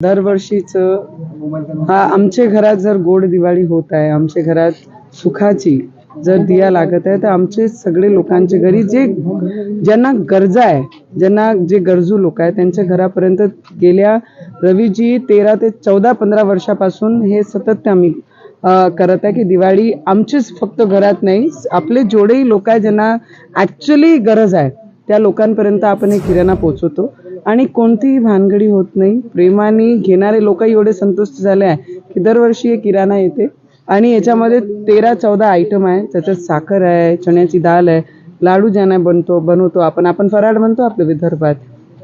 दरवर्षीचं हा आमच्या घरात जर गोड दिवाळी होत आहे आमच्या घरात सुखाची जर दिया लागत आहे तर आमचे सगळे लोकांचे घरी जे ज्यांना गरजा आहे ज्यांना जे गरजू लोक आहे त्यांच्या घरापर्यंत गेल्या रवीजी तेरा ते चौदा पंधरा वर्षापासून हे सतत आम्ही करत आहे की दिवाळी आमचीच फक्त घरात नाही आपले जोडेही लोक आहे ज्यांना ॲक्च्युली गरज आहे त्या लोकांपर्यंत आपण हे किराणा पोहोचवतो. आणि कोणतीही भानगडी होत नाही. प्रेमाने घेणारे लोक एवढे संतुष्ट झाले आहे की दरवर्षी एक किराणा येते. आणि याच्यामध्ये तेरा चौदा आयटम आहे. त्याच्यात साखर आहे चण्याची डाळ आहे लाडू ज्यांना बनतो बनवतो आपण. आपण फराळ म्हणतो आपल्या विदर्भात.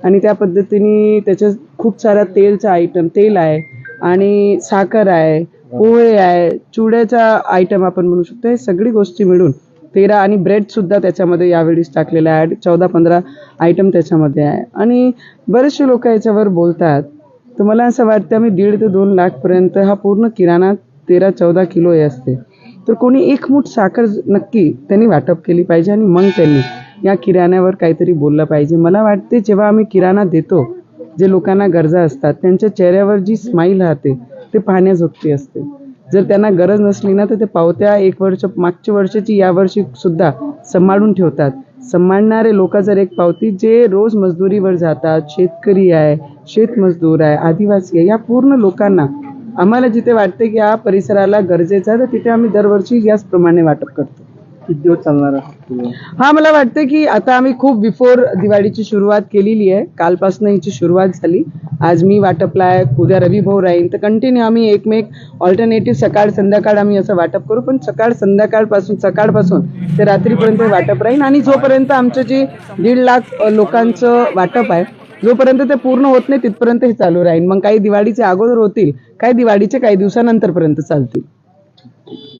आणि त्या पद्धतीने त्याच्यात खूप साऱ्या तेलचा आयटम तेल आहे आणि साखर आहे पोहे आहे चुड्याचा आयटम आपण म्हणू शकतो. हे सगळी गोष्टी मिळून तेरा आणि ब्रेडसुद्धा त्याच्यामध्ये यावेळीच टाकलेला आहे. चौदा पंधरा आयटम त्याच्यामध्ये आहे. आणि बरेचसे लोक याच्यावर बोलतात. तर मला असं वाटतं मी दीड ते दोन लाखपर्यंत हा पूर्ण किराणा तेरा चौदा किलो हे असते. तर कोणी एक मूठ साखर नक्की त्यांनी वाटप केली पाहिजे आणि मग त्यांनी या किराण्यावर काहीतरी बोललं पाहिजे. मला वाटते जेव्हा आम्ही किराणा देतो जे लोकांना गरजा असतात त्यांच्या चेहऱ्यावर जी स्माईल राहते ते पाहण्याजोगती असते. जर त्यांना गरज नसली ना तर ते पावत्या एक वर्ष मागच्या वर्षाची या वर्षी सुद्धा सांभाळून ठेवतात. सांभाळणारे लोक जर एक पावती जे रोज मजदुरीवर जातात शेतकरी आहे शेतमजदूर आहे आदिवासी आहे या पूर्ण लोकांना आम्हाला जिथे वाटते की या परिसराला गरजेचं आहे तर तिथे आम्ही दरवर्षी याचप्रमाणे वाटप करतो. किती दिवस चालणार आहे हा मला वाटतं की आता आम्ही खूप बिफोर दिवाळीची सुरुवात केलेली आहे. कालपासून हिची सुरुवात झाली. आज मी वाटपला आहे उद्या रवी भाऊ राहील तर कंटिन्यू आम्ही एकमेक ऑल्टरनेटिव्ह सकाळ संध्याकाळ आम्ही असं वाटप करू. पण सकाळ संध्याकाळपासून सकाळपासून ते रात्रीपर्यंत वाटप राहील आणि जोपर्यंत आमचं जे दीड लाख लोकांचं वाटप आहे जोपर्यंत ते पूर्ण होत नाही तिथपर्यंत हे चालू राहील मग काही दिवाळीचे अगोदर होतील काही दिवाळीचे काही दिवसानंतरपर्यंत चालतील.